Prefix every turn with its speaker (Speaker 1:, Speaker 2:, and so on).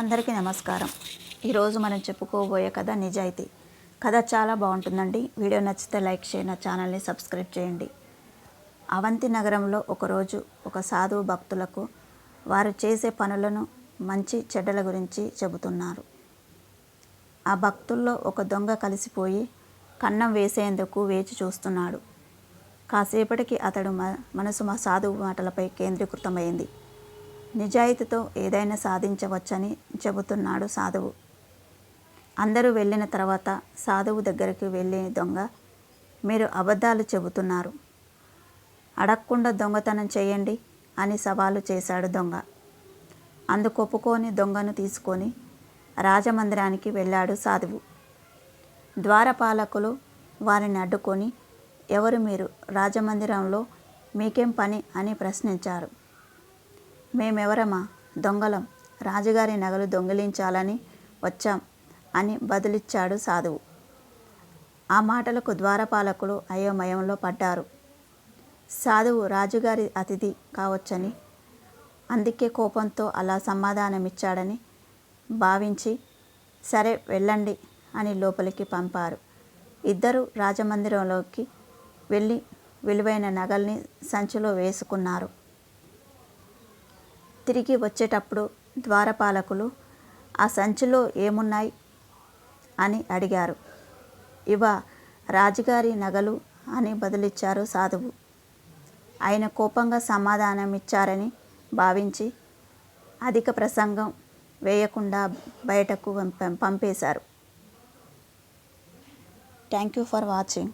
Speaker 1: అందరికీ నమస్కారం. ఈరోజు మనం చెప్పుకోబోయే కథ నిజాయితీ. కథ చాలా బాగుంటుందండి. వీడియో నచ్చితే లైక్ చేయండి నా ఛానల్ని సబ్స్క్రైబ్ చేయండి. అవంతి నగరంలో ఒకరోజు ఒక సాధువు భక్తులకు వారు చేసే పనులను మంచి చెడ్డల గురించి చెబుతున్నారు. ఆ భక్తుల్లో ఒక దొంగ కలిసిపోయి కన్నం వేసేందుకు వేచి చూస్తున్నాడు. కాసేపటికి అతడు మనసు మా సాధువు మాటలపై కేంద్రీకృతమైంది. నిజాయితీతో ఏదైనా సాధించవచ్చని చెబుతున్నాడు సాధువు. అందరూ వెళ్ళిన తర్వాత సాధువు దగ్గరికి వెళ్ళే దొంగ మీరు అబద్ధాలు చెబుతున్నారు. అడగకుండా దొంగతనం చేయండి అని సవాలు చేశాడు దొంగ. అందుకు ఒప్పుకొని దొంగను తీసుకొని రాజమందిరానికి వెళ్ళాడు సాధువు. ద్వారపాలకులు వారిని అడ్డుకొని ఎవరు మీరు? రాజమందిరంలో మీకేం పని? అని ప్రశ్నించారు. మేమెవరమా? దొంగలం. రాజుగారి నగలు దొంగిలించాలని వచ్చాం అని బదులిచ్చాడు సాధువు. ఆ మాటలకు ద్వారపాలకులు అయోమయంలో పడ్డారు. సాధువు రాజుగారి అతిథి కావచ్చని అందుకే కోపంతో అలా సమాధానమిచ్చాడని భావించి సరే వెళ్ళండి అని లోపలికి పంపారు. ఇద్దరు రాజమందిరంలోకి వెళ్ళి విలువైన నగల్ని సంచిలో వేసుకున్నారు. తిరిగి వచ్చేటప్పుడు ద్వారపాలకులు ఆ సంచిలో ఏమున్నాయి? అని అడిగారు. ఇవ రాజుగారి నగలు అని బదులిచ్చారు సాధువు. ఆయన కోపంగా సమాధానమిచ్చారని భావించి అధిక ప్రసంగం వేయకుండా బయటకు పంప- పంపేశారు. Thank you for watching.